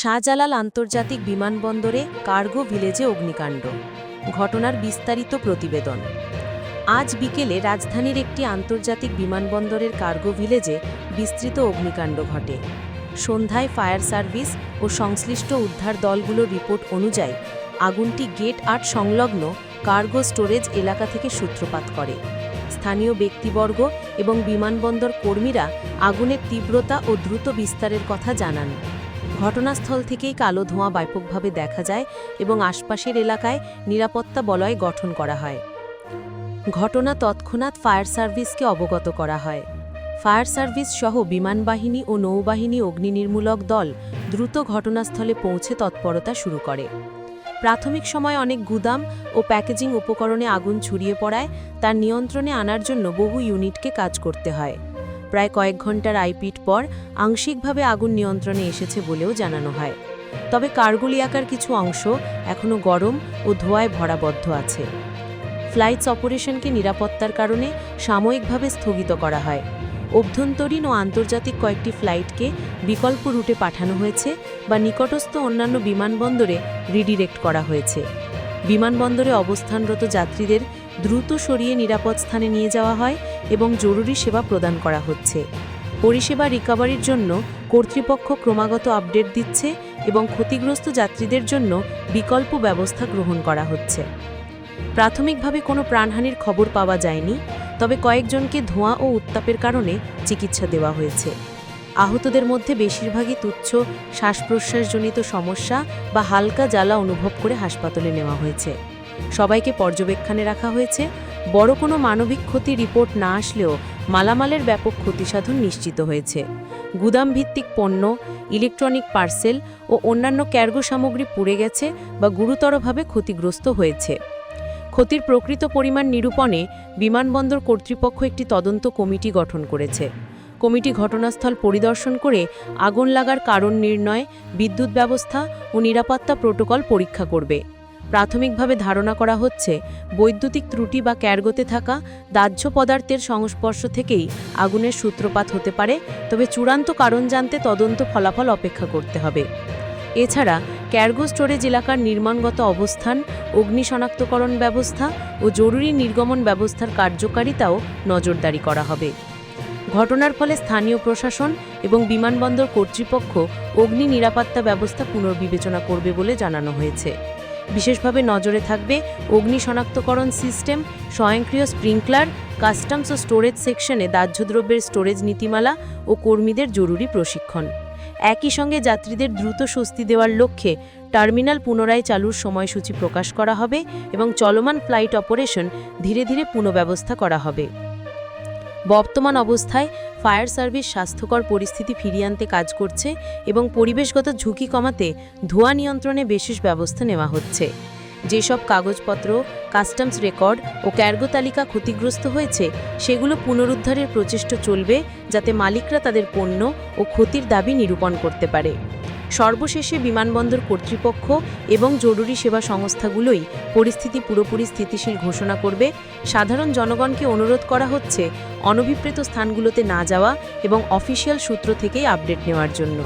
শাহজালাল আন্তর্জাতিক বিমানবন্দরে কার্গো ভিলেজে অগ্নিকাণ্ড। ঘটনার বিস্তারিত প্রতিবেদন। আজ বিকেলে রাজধানীর একটি আন্তর্জাতিক বিমানবন্দরের কার্গো ভিলেজে বিস্তৃত অগ্নিকাণ্ড ঘটে। সন্ধ্যায় ফায়ার সার্ভিস ও সংশ্লিষ্ট উদ্ধার দলগুলোর রিপোর্ট অনুযায়ী আগুনটি গেট আট সংলগ্ন কার্গো স্টোরেজ এলাকা থেকে সূত্রপাত করে। স্থানীয় ব্যক্তিবর্গ এবং বিমানবন্দর কর্মীরা আগুনের তীব্রতা ও দ্রুত বিস্তারের কথা জানান। ঘটনাস্থল থেকেই কালো ধোঁয়া ব্যাপকভাবে দেখা যায় এবং আশপাশের এলাকায় নিরাপত্তা বলয় গঠন করা হয়। ঘটনা তৎক্ষণাৎ ফায়ার সার্ভিসকে অবগত করা হয়। ফায়ার সার্ভিস সহ বিমানবাহিনী ও নৌবাহিনী অগ্নি নির্মূলক দল দ্রুত ঘটনাস্থলে পৌঁছে তৎপরতা শুরু করে। প্রাথমিক সময় অনেক গুদাম ও প্যাকেজিং উপকরণে আগুন ছড়িয়ে পড়ায়, তার নিয়ন্ত্রণে আনার জন্য বহু ইউনিটকে কাজ করতে হয়। প্রায় কয়েক ঘণ্টার আইপিট পর আংশিকভাবে আগুন নিয়ন্ত্রণে এসেছে বলেও জানানো হয়। তবে কার্গুলিয়াকার কিছু অংশ এখনও গরম ও ধোঁয়ায় ভরাবদ্ধ আছে। ফ্লাইটস অপারেশনকে নিরাপত্তার কারণে সাময়িকভাবে স্থগিত করা হয়। অভ্যন্তরীণ ও আন্তর্জাতিক কয়েকটি ফ্লাইটকে বিকল্প রুটে পাঠানো হয়েছে বা নিকটস্থ অন্যান্য বিমানবন্দরে রিডিরেক্ট করা হয়েছে। বিমানবন্দরে অবস্থানরত যাত্রীদের দ্রুত সরিয়ে নিরাপদ স্থানে নিয়ে যাওয়া হয় এবং জরুরি সেবা প্রদান করা হচ্ছে। পরিষেবা রিকভারির জন্য কর্তৃপক্ষ ক্রমাগত আপডেট দিচ্ছে এবং ক্ষতিগ্রস্ত যাত্রীদের জন্য বিকল্প ব্যবস্থা গ্রহণ করা হচ্ছে। প্রাথমিকভাবে কোনো প্রাণহানির খবর পাওয়া যায়নি, তবে কয়েকজনকে ধোঁয়া ও উত্তাপের কারণে চিকিৎসা দেওয়া হয়েছে। আহতদের মধ্যে বেশিরভাগই তুচ্ছ শ্বাস প্রশ্বাসজনিত সমস্যা বা হালকা জ্বালা অনুভব করে হাসপাতালে নেওয়া হয়েছে। সবাইকে পর্যবেক্ষণে রাখা হয়েছে। বড় কোনো মানবিক ক্ষতি রিপোর্ট না আসলেও মালামালের ব্যাপক ক্ষতিসাধন নিশ্চিত হয়েছে। গুদাম ভিত্তিক পণ্য, ইলেকট্রনিক পার্সেল ও অন্যান্য ক্যার্গো সামগ্রী পুড়ে গেছে বা গুরুতরভাবে ক্ষতিগ্রস্ত হয়েছে। ক্ষতির প্রকৃত পরিমাণ নিরূপণে বিমানবন্দর কর্তৃপক্ষ একটি তদন্ত কমিটি গঠন করেছে। কমিটি ঘটনাস্থল পরিদর্শন করে আগুন লাগার কারণ নির্ণয়, বিদ্যুৎ ব্যবস্থা ও নিরাপত্তা প্রোটোকল পরীক্ষা করবে। প্রাথমিকভাবে ধারণা করা হচ্ছে, বৈদ্যুতিক ত্রুটি বা ক্যারগোতে থাকা দাহ্য পদার্থের সংস্পর্শ থেকেই আগুনের সূত্রপাত হতে পারে, তবে চূড়ান্ত কারণ জানতে তদন্ত ফলাফল অপেক্ষা করতে হবে। এছাড়া, ক্যার্গো স্টোরেজ এলাকার নির্মাণগত অবস্থান অগ্নি শনাক্তকরণ ব্যবস্থা ও জরুরি নির্গমন ব্যবস্থার কার্যকারিতাও নজরদারি করা হবে। ঘটনার ফলে স্থানীয় প্রশাসন এবং বিমানবন্দর কর্তৃপক্ষ অগ্নি নিরাপত্তা ব্যবস্থা পুনর্বিবেচনা করবে বলে জানানো হয়েছে। বিশেষভাবে নজরে থাকবে অগ্নি শনাক্তকরণ সিস্টেম, স্বয়ংক্রিয় স্প্রিংকলার, কাস্টমস ও স্টোরেজ সেকশনে দাহ্যদ্রব্যের স্টোরেজ নীতিমালা ও কর্মীদের জরুরি প্রশিক্ষণ। একই সঙ্গে যাত্রীদের দ্রুত স্বস্তি দেওয়ার লক্ষ্যে টার্মিনাল পুনরায় চালুর সময়সূচি প্রকাশ করা হবে এবং চলমান ফ্লাইট অপারেশন ধীরে ধীরে পুনঃব্যবস্থা করা হবে। বর্তমান অবস্থায় ফায়ার সার্ভিস স্বাস্থ্যকর পরিস্থিতি ফিরিয়ে আনতে কাজ করছে এবং পরিবেশগত ঝুঁকি কমাতে ধোঁয়া নিয়ন্ত্রণে বিশেষ ব্যবস্থা নেওয়া হচ্ছে। যেসব কাগজপত্র, কাস্টমস রেকর্ড ও ক্যার্গো তালিকা ক্ষতিগ্রস্ত হয়েছে, সেগুলো পুনরুদ্ধারের প্রচেষ্টা চলবে যাতে মালিকরা তাদের পণ্য ও ক্ষতির দাবি নিরূপণ করতে পারে। সর্বশেষে বিমানবন্দর কর্তৃপক্ষ এবং জরুরি সেবা সংস্থাগুলোই পরিস্থিতি পুরোপুরি স্থিতিশীল ঘোষণা করবে। সাধারণ জনগণকে অনুরোধ করা হচ্ছে অনভিপ্রেত স্থানগুলোতে না যাওয়া এবং অফিসিয়াল সূত্র থেকেই আপডেট নেওয়ার জন্য।